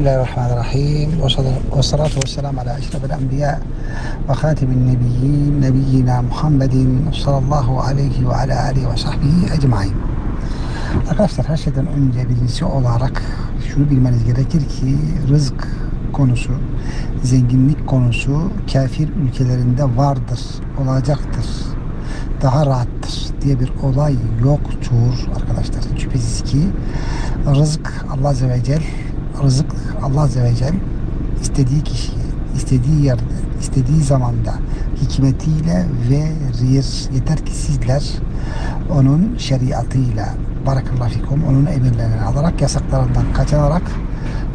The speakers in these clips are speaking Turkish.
Bismillahirrahmanirrahim. Ve salatu ve selamu ala eşrefil enbiya ve khatimin nebiyyin nebiyyina Muhammedin sallallahu aleyhi ve ala alihi ve sahbihi ecmain. Arkadaşlar her şeyden önce birincisi olarak şunu bilmeniz gerekir ki rızık konusu, zenginlik konusu kafir ülkelerinde vardır, olacaktır, daha rahattır diye bir olay yoktur arkadaşlar. Şüphesiz ki rızık Allah Azze ve Celle rızık Allah Azze ve Celle istediği kişiye, istediği yerde, istediği zamanda hikmetiyle verir. Yeter ki sizler onun şeriatıyla barakallahu fikum, onun emirlerini alarak, yasaklarından kaçınarak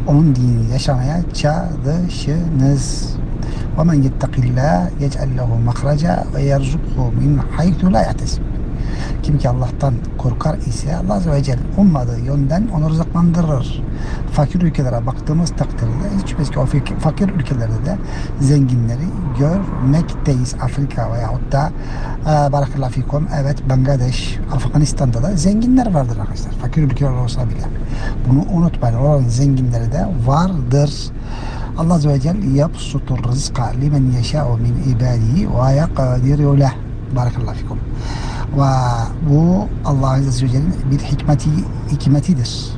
onun dinini yaşamaya çalışınız. وَمَنْ يَتَّقِ اللّٰهِ يَجْعَلْ لَهُ مَخْرَجًا وَيَرْزُقْهُ مِنْ حَيْثُ لَا يَحْتَسِبُ kim ki Allah'tan korkar ise Allah Azze ve Celle ummadığı yönden onu rızıklandırır. Fakir ülkelere baktığımız takdirde hiç ki o fakir, ülkelerde de zenginleri görmekteyiz. Afrika veyahut da e, Barakallahu fikum evet Bangladeş, Afganistan'da da zenginler vardır arkadaşlar. Fakir ülkeler olsa bile. Bunu unutmayın. Oranın zenginleri de vardır. Allah Azze ve Celle yapsutur rızka limen yeşâ'u min ibadihi ve yakadiru leh. Barakallahu fikum. Ve bu Allah Azze ve Celle'nin bir hikmeti, hikmetidir.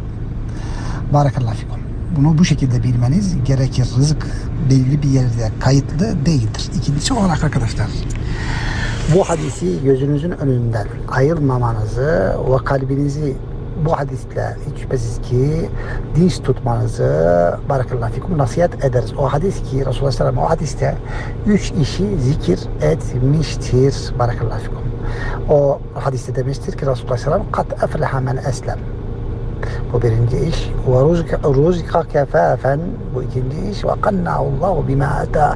Barakallahu fikum. Bunu bu şekilde bilmeniz gerekir. Rızık belli bir yerde kayıtlı değildir. İkincisi olarak arkadaşlar bu hadisi gözünüzün önünden ayırmamanızı ve kalbinizi bu hadisle hiç şüphesiz ki dinç tutmanızı barakallahu fikum nasihat ederiz. O hadis ki Resulullah sallallahu o hadiste üç işi zikir etmiştir. Barakallahu fikum. O hadiste demiştir ki Resulullah sallallahu kat efleha men eslem. Bu birinci iş. Ve ruzika kefafen. Bu ikinci iş. Ve kanna'ullahu bima ata.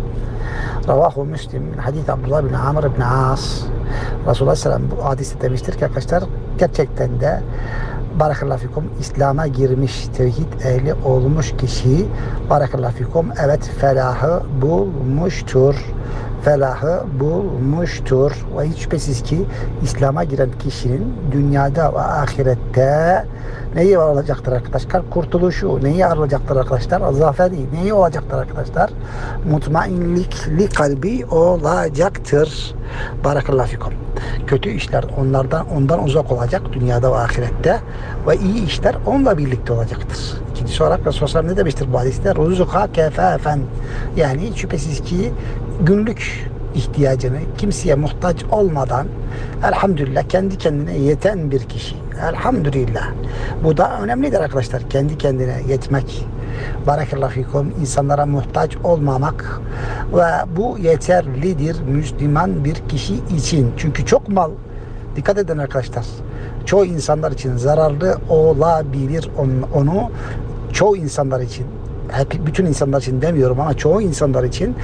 Ravahu Müslim min hadis Abdullah bin Amr bin As. Resulullah sallallahu bu hadiste demiştir ki arkadaşlar gerçekten de Barakallahu fikum İslam'a girmiş tevhid ehli olmuş kişi Barakallahu fikum evet felahı bulmuştur. Felahı bulmuştur. Ve hiç şüphesiz ki İslam'a giren kişinin dünyada ve ahirette neyi olacaktır arkadaşlar? Kurtuluşu. Neyi alacaktır arkadaşlar? Zaferi. Neyi olacaktır arkadaşlar? Mutmainlikli kalbi olacaktır. Barakallahu fikum. Kötü işler onlardan ondan uzak olacak dünyada ve ahirette ve iyi işler onunla birlikte olacaktır. İkinci olarak Resulullah ne demiştir bu hadiste? Ruzuka kefafen. Yani şüphesiz ki günlük ihtiyacını kimseye muhtaç olmadan elhamdülillah kendi kendine yeten bir kişi. Elhamdülillah. Bu da önemlidir arkadaşlar. Kendi kendine yetmek. Barakallahu fikum. insanlara muhtaç olmamak ve bu yeterlidir Müslüman bir kişi için. Çünkü çok mal dikkat edin arkadaşlar. Çoğu insanlar için zararlı olabilir onu çoğu insanlar için hep bütün insanlar için demiyorum ama çoğu insanlar için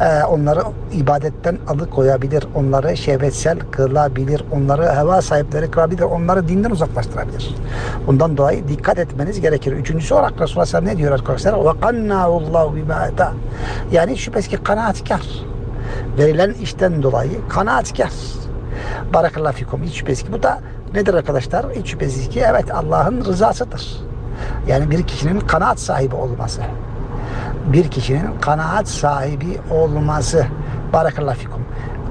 e, onları ibadetten alıkoyabilir, onları şehvetsel kılabilir, onları heva sahipleri kılabilir, onları dinden uzaklaştırabilir. Bundan dolayı dikkat etmeniz gerekir. Üçüncüsü olarak Resulullah sallallahu ne diyor arkadaşlar? Ve kannâullahu bimâ Yani şüphesiz ki kanaatkar. Verilen işten dolayı kanaatkar. Barakallahu fikum. Hiç şüphesiz ki bu da nedir arkadaşlar? Hiç şüphesiz ki evet Allah'ın rızasıdır. Yani bir kişinin kanaat sahibi olması. Bir kişinin kanaat sahibi olması. Barakallahu fikum.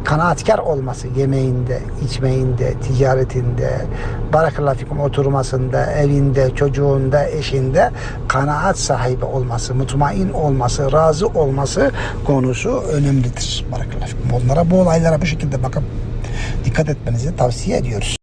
Kanaatkar olması yemeğinde, içmeğinde, ticaretinde, barakallahu fikum oturmasında, evinde, çocuğunda, eşinde kanaat sahibi olması, mutmain olması, razı olması konusu önemlidir. Barakallahu fikum. Onlara bu olaylara bu şekilde bakıp dikkat etmenizi tavsiye ediyoruz.